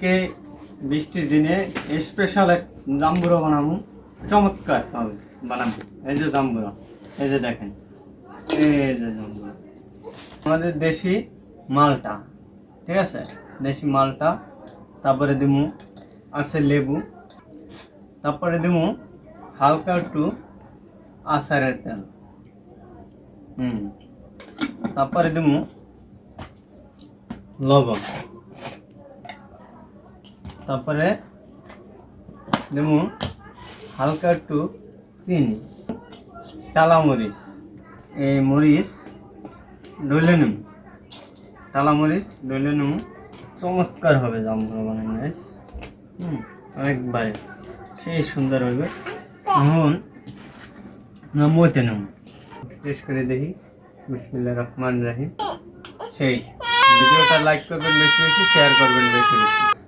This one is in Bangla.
আজকে বৃষ্টির দিনে স্পেশাল এক জাম্বুরা বানাবো। চমৎকার। ভাবে বানাবো। এই যে জাম্বুরা এই যে দেখেন। এই যে জাম্বুরা। আমাদের দেশি মালটা ঠিক আছে? দেশি মালটা তারপরে দিমু আছে লেবু তারপরে দিমু হালকা একটু আচারের তেল। হুম তারপরে দিমু লবণ। তারপরে দেবো হালকা একটু চিনি, টালা মরিচ। এই মরিচ ডলে নেব। টালা মরিচ ডলে নেব। চমৎকার হবে জামগুলো বানানো, guys। হুম একবারে সেই সুন্দর হবে এখন না মতে নেব। টেস্ট করে দেখি। বিসমিল্লাহ রহমান রাহিম। সেই। ভিডিওটা লাইক করবেন বেশি বেশি শেয়ার করবেন বেশি বেশি।